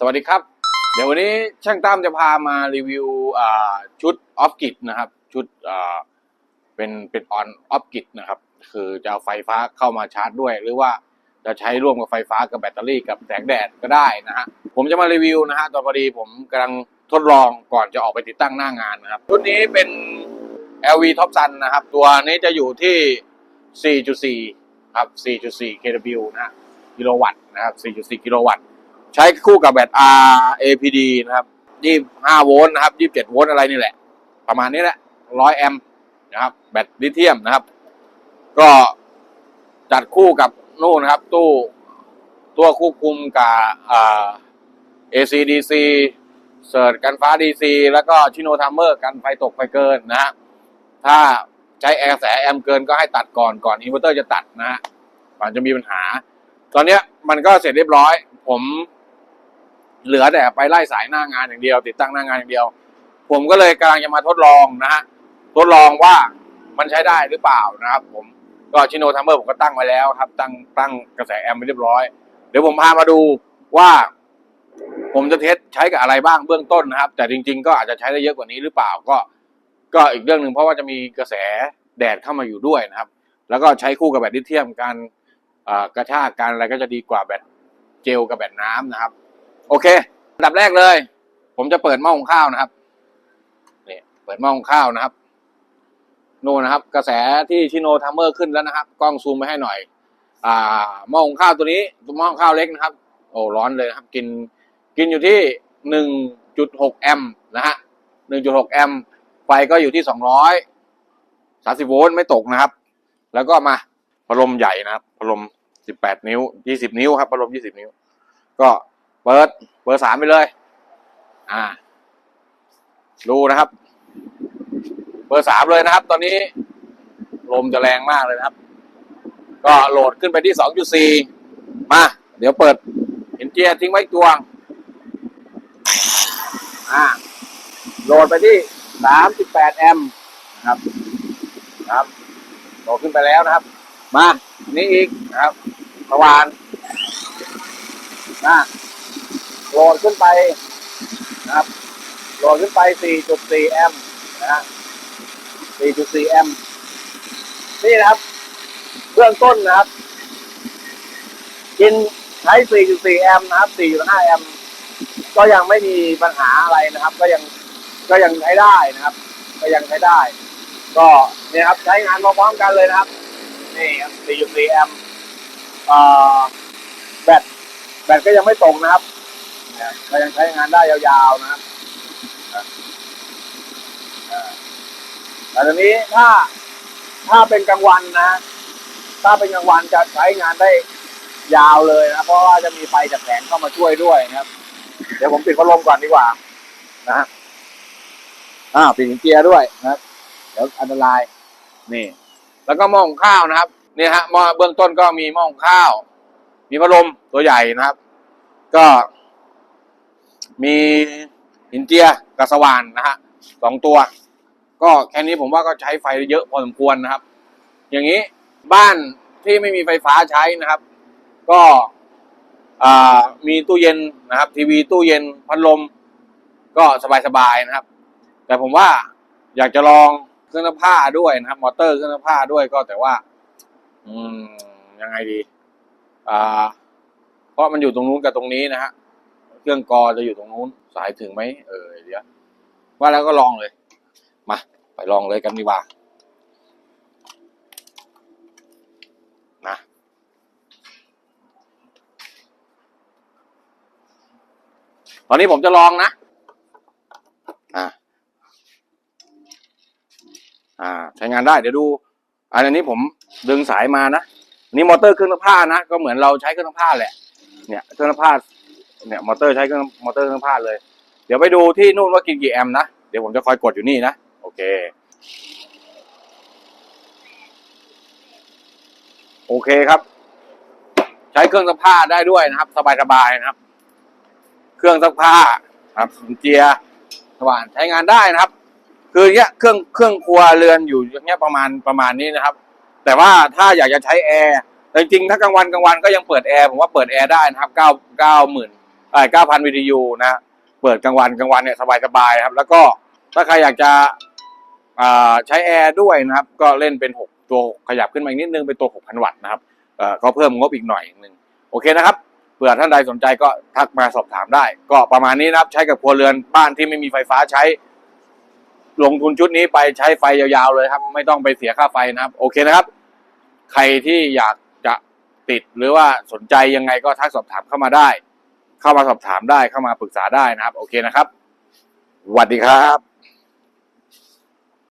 สวัสดีครับ เดี๋ยววันนี้ช่างตั้มจะพามารีวิวชุดออฟกิดนะครับ ชุดเป็นเป็นออนออฟกิดนะครับ คือจะเอาไฟฟ้าเข้ามาชาร์จด้วย หรือว่าจะใช้ร่วมกับไฟฟ้ากับแบตเตอรี่กับแสงแดดก็ได้นะฮะผมจะมารีวิวนะฮะตอนพอดีผมกำลังทดลองก่อนจะออกไปติดตั้งหน้างานนะครับ ชุดนี้เป็น LV Top Sun นะครับ ตัวนี้จะอยู่ที่ 4.4 ครับ 4.4 kW นะฮะกิโลวัตต์นะครับ 4.4 กิโลวัตต์ ใช้คู่กับแบต RAPD นะครับ25โวลต์นะครับ27โวลต์อะไรนี่แหละ ประมาณนี้แหละ100แอมป์นะครับ แบตลิเธียมนะครับ ก็จัดคู่กับนู่นนะครับ ตู้ตัวควบคุมกับอ่า ACDC เสิร์ชกันฟ้า DC แล้วก็ชิโนทัมเมอร์กันไฟตกไฟเกินนะฮะถ้าใช้แอร์แสแอมเกินก็ให้ตัดก่อนก่อนอินเวอร์เตอร์จะตัดนะฮะก่อนจะมีปัญหา ตอนนี้มันก็เสร็จเรียบร้อย ผม เหลือแต่ไปไล่สายหน้างานอย่างเดียว ติดตั้งหน้างานอย่างเดียว ผมก็เลยกำลังจะมาทดลองนะฮะทดลองว่ามันใช้ได้หรือเปล่านะครับ ผมก็ชิโนทัมเมอร์ผมก็ตั้งไว้แล้วครับ ตั้งตั้งกระแสแอมป์ไปเรียบร้อย เดี๋ยวผมพามาดูว่า ผมจะเทสใช้กับอะไรบ้างเบื้องต้นนะครับ แต่จริง ๆ ก็อาจจะใช้ได้เยอะกว่านี้หรือเปล่าก็ก็อีกเรื่องหนึ่งเพราะว่าจะมีกระแสแดดเข้ามาอยู่ด้วยนะครับ แล้วก็ใช้คู่กับแบตลิเธียมการกระชากการอะไรก็จะดีกว่าแบตเจลกับแบตน้ำนะครับ โอเคอันดับแรกเลย ผมจะเปิดหม้อหุงข้าวนะครับเนี่ยเปิดหม้อหุงข้าวนะครับนู่นนะครับ กระแสที่ชิโนทัมเมอร์ขึ้นแล้วนะครับ กล้องซูมไปให้หน่อย อ่าหม้อหุงข้าวตัวนี้หม้อหุงข้าวเล็กนะครับ โอ้ร้อนเลยนะครับ กินกินอยู่ที่หนึ่งจุดหกแอมป์นะฮะหนึ่งจุดหกแอมป์ไฟก็อยู่ที่สองร้อยสามสิบโวลต์ไม่ตกนะครับ แล้วก็มาพัดลมใหญ่นะครับพัดลมสิบแปดนิ้วยี่สิบนิ้วครับพัดลมยี่สิบนิ้ว ก็ เปิดเบอร์สามไปเลย อ่า ดูนะครับ เบอร์สามเลยนะครับ ตอนนี้ ลมจะแรงมากเลยนะครับ ก็โหลดขึ้นไปที่สองจุดสี่มา เดี๋ยวเปิดเห็นเจียร์ทิ้งไว้ตัวอ่า โหลดไปที่สามสิบแปดแอมป์นะครับครับโหลดขึ้นไปแล้วนะครับ มา นี่อีกนะครับสว่านนะ โหลดขึ้นไปนะครับโหลดขึ้นไป 4.4 แอมป์นะฮะ 4.4 แอมป์นี่นะครับเบื้องต้นนะครับ กินใช้ 4.4 แอมป์นะครับ 4.5 แอมป์ก็ยังไม่มีปัญหาอะไรนะครับ ก็ยังก็ยังใช้ได้นะครับ ก็ยังใช้ได้ ก็เนี่ยครับใช้งานพร้อมๆกันเลยนะครับนี่ครับ 4.4 แอมป์แบตแบตก็ยังไม่ตกนะครับ นี่ยก็ยังใช้งานได้ยาวๆนะครับแต่ตอนนี้ถ้าถ้าเป็นกลางวันนะ ถ้าเป็นกลางวันจะใช้งานได้ยาวเลยนะ เพราะว่าจะมีไฟจากแผงเข้ามาช่วยด้วยนะครับ เดี๋ยวผมปิดพัดลมก่อนดีกว่านะฮะอ่าปิดเกียร์ด้วยนะครับ เดี๋ยวอันตรายนี่ แล้วก็หม้อหุงข้าวนะครับนี่ฮะหม้อเบื้องต้นก็มีหม้อหุงข้าว มีพัดลมตัวใหญ่นะครับ ก็ มีหินเจียกับสว่านนะฮะสองตัว ก็แค่นี้ผมว่าก็ใช้ไฟเยอะพอสมควรนะครับ อย่างนี้บ้านที่ไม่มีไฟฟ้าใช้นะครับ ก็มีตู้เย็นนะครับ ทีวีตู้เย็นพัดลม ก็สบายๆนะครับ แต่ผมว่าอยากจะลองเครื่องซักผ้าด้วยนะครับ มอเตอร์เครื่องซักผ้าด้วยก็แต่ว่า อืมยังไงดี อ่า เพราะมันอยู่ตรงนู้นกับตรงนี้นะฮะ เครื่องกรอจะอยู่ตรงนู้น สายถึงไหมเออเดี๋ยวว่าแล้วก็ลองเลย มา ไปลองเลยกันดีกว่านะตอนนี้ผมจะลองนะอ่าอ่า ใช้งานได้เดี๋ยวดูอันนี้ผมดึงสายมานะนี่มอเตอร์เครื่องซักผ้านะ ก็เหมือนเราใช้เครื่องซักผ้าแหละ เนี่ยเครื่องซักผ้า เนี่ยมอเตอร์ใช้เครื่องมอเตอร์เครื่องซักผ้าเลย เดี๋ยวไปดูที่นู่นว่ากินกี่แอมป์นะ เดี๋ยวผมจะคอยกดอยู่นี่นะ โอเค โอเคครับ ใช้เครื่องซักผ้าได้ด้วยนะครับ สบายๆนะครับ เครื่องซักผ้าครับเจียสว่านใช้งานได้นะครับ คือเนี้ยเครื่องเครื่องครัวเรือนอยู่อย่างเงี้ยประมาณประมาณนี้นะครับ แต่ว่าถ้าอยากจะใช้แอร์แต่จริงๆถ้ากลางวันกลางวันก็ยังเปิดแอร์ผมว่าเปิดแอร์ได้นะครับเก้าเก้าหมื่น เอ่อ9,000 VTU นะ เปิดกลางวันกลางวันเนี่ยสบายๆครับ แล้วก็ถ้าใครอยากจะใช้แอร์ด้วยนะครับ ก็เล่นเป็น 6 ตัวขยับขึ้นมาอีกนิดนึงเป็นตัว 6,000 วัตต์นะครับเอ่อก็เพิ่มงบอีกหน่อยหนึ่งโอเคนะครับเผื่อท่านใดสนใจก็ทักมาสอบถามได้ ก็ประมาณนี้นะครับ ใช้กับครัวเรือนบ้านที่ไม่มีไฟฟ้าใช้ ลงทุนชุดนี้ไปใช้ไฟยาวๆเลยครับ ไม่ต้องไปเสียค่าไฟนะครับ โอเคนะครับ ใครที่อยากจะติดหรือว่าสนใจยังไงก็ทักสอบถามเข้ามาได้ เข้ามาสอบถามได้เข้ามาปรึกษาได้นะครับ โอเคนะครับสวัสดีครับ